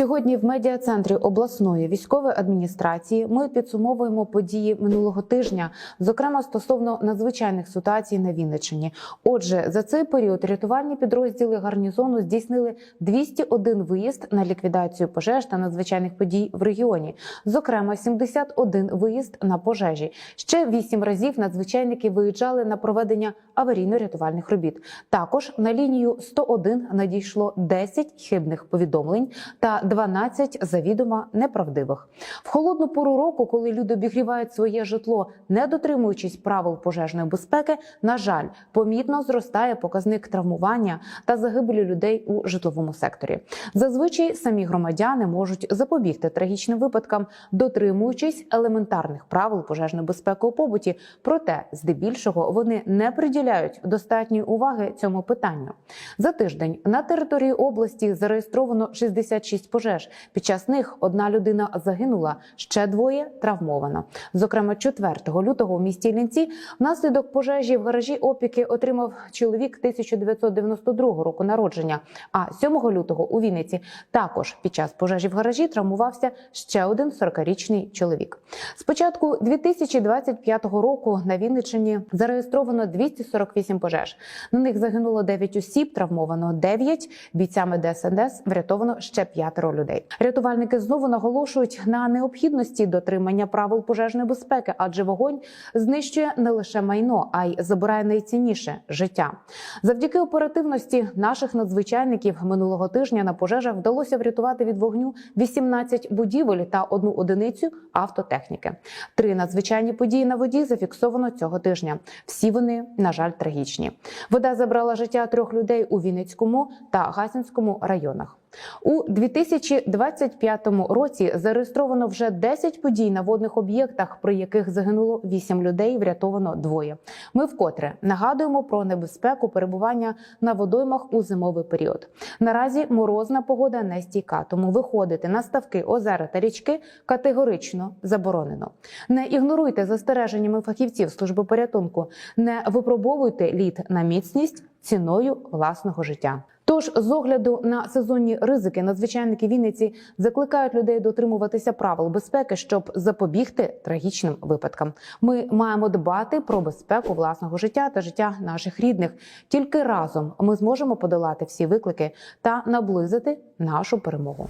Сьогодні в медіа-центрі обласної військової адміністрації ми підсумовуємо події минулого тижня, зокрема стосовно надзвичайних ситуацій на Вінниччині. Отже, за цей період рятувальні підрозділи гарнізону здійснили 201 виїзд на ліквідацію пожеж та надзвичайних подій в регіоні. Зокрема, 71 виїзд на пожежі. Ще 8 разів надзвичайники виїжджали на проведення аварійно-рятувальних робіт. Також на лінію 101 надійшло 10 хибних повідомлень та 12 завідомо неправдивих. В холодну пору року, коли люди обігрівають своє житло, не дотримуючись правил пожежної безпеки, на жаль, помітно зростає показник травмування та загибелі людей у житловому секторі. Зазвичай самі громадяни можуть запобігти трагічним випадкам, дотримуючись елементарних правил пожежної безпеки у побуті. Проте, здебільшого, вони не приділяють достатньої уваги цьому питанню. За тиждень на території області зареєстровано 66 пожеж. Під час них одна людина загинула, ще двоє травмовано. Зокрема, 4 лютого у місті Лінці внаслідок пожежі в гаражі опіки отримав чоловік 1992 року народження. А 7 лютого у Вінниці також під час пожежі в гаражі травмувався ще один 40-річний чоловік. З початку 2025 року на Вінниччині зареєстровано 248 пожеж. На них загинуло 9 осіб, травмовано 9, бійцями ДСНС врятовано ще п'ятеро людей. Рятувальники знову наголошують на необхідності дотримання правил пожежної безпеки, адже вогонь знищує не лише майно, а й забирає найцінніше життя. Завдяки оперативності наших надзвичайників минулого тижня на пожежах вдалося врятувати від вогню 18 будівель та одну одиницю автотехніки. Три надзвичайні події на воді зафіксовано цього тижня. Всі вони, на жаль, трагічні. Вода забрала життя трьох людей у Вінницькому та Гасінському районах. У 2025 році зареєстровано вже 10 подій на водних об'єктах, при яких загинуло 8 людей, врятовано двоє. Ми вкотре нагадуємо про небезпеку перебування на водоймах у зимовий період. Наразі морозна погода не стійка, тому виходити на ставки, озера та річки категорично заборонено. Не ігноруйте застереженнями фахівців служби порятунку, не випробовуйте лід на міцність ціною власного життя. Тож, з огляду на сезонні ризики, надзвичайники Вінниці закликають людей дотримуватися правил безпеки, щоб запобігти трагічним випадкам. Ми маємо дбати про безпеку власного життя та життя наших рідних. Тільки разом ми зможемо подолати всі виклики та наблизити нашу перемогу.